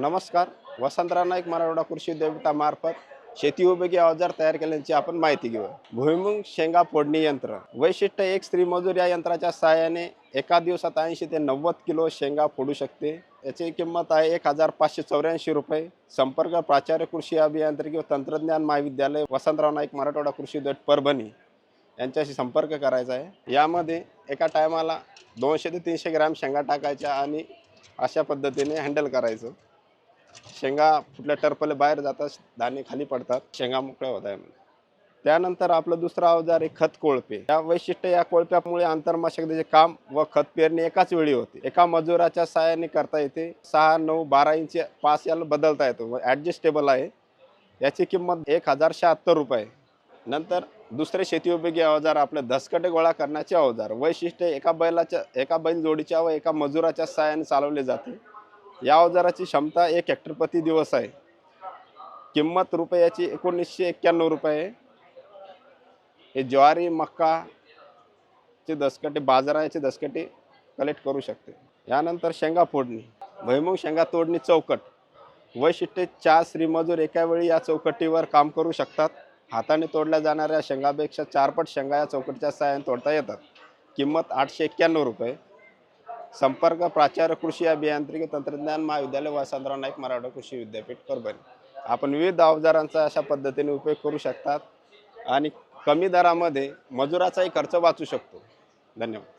नमस्कार. वसंतराव नाईक मराठवाडा कृषी विद्यापीठामार्फत शेती उपयोगी अवजार तयार केल्याची आपण माहिती घेऊ. भुईमुंग शेंगा फोडणी यंत्र. वैशिष्ट्य एक स्त्री मजूर या यंत्राच्या सहाय्याने एका दिवसात ऐंशी ते नव्वद किलो शेंगा फोडू शकते. याची किंमत आहे एक हजार पाचशे चौऱ्याऐंशी रुपये. संपर्क प्राचार्य कृषी अभियांत्रिकी व तंत्रज्ञान महाविद्यालय वसंतराव नाईक मराठवाडा कृषी विद्यापीठ परभणी यांच्याशी संपर्क करायचा आहे. यामध्ये एका टायमाला दोनशे ते तीनशे ग्रॅम शेंगा टाकायच्या आणि अशा पद्धतीने हँडल करायचं. शेंगा फुटल्या टर्पले बाहेर जातात दाणे खाली पडतात शेंगा मोकळ्या होत आहे त्यानंतर आपलं दुसरा अवजार आहे खत कोळपे. या वैशिष्ट्य या कोळप्यामुळे आंतरमाशकतेचे काम व खत पेरणी एकाच वेळी होते. एका मजुराच्या सहाय्याने करता येते. सहा नऊ बारा इंच पास याला बदलता येतो. ॲडजस्टेबल आहे. याची किंमत एक हजार शहात्तर रुपये नंतर दुसरे शेती उपयोगी अवजार आपले धसकटे गोळा करण्याचे अवजार. वैशिष्ट्य एका बैलाच्या एका बैल जोडीच्या व एका मजुराच्या सहाय्याने चालवले जाते. या अवजाराची क्षमता एक हेक्टर प्रति दिवस आहे. किंमत रुपयाची एकोणीसशे एक्क्याण्णव रुपये हे ज्वारी मक्का चे दसकटे बाजाराचे दसकटे कलेक्ट करू शकते. यानंतर शेंगा फोडणी. भैमुख शेंगा तोडणी चौकट. वैशिष्ट्ये चार श्रीमजूर एका वेळी या चौकटीवर काम करू शकतात. हाताने तोडल्या जाणाऱ्या शेंगापेक्षा चारपट शेंगा या चौकटीच्या सहाय्याने तोडता येतात. किंमत आठशे एक्क्याण्णव रुपये. संपर्क प्राचार्य कृषी अभियांत्रिकी तंत्रज्ञान महाविद्यालय वसंतराव नाईक मराठा कृषी विद्यापीठ परभणी. आपण विविध अवजारांचा अशा पद्धतीने उपयोग करू शकतात आणि कमी दरामध्ये मजुराचाही खर्च वाचू शकतो. धन्यवाद.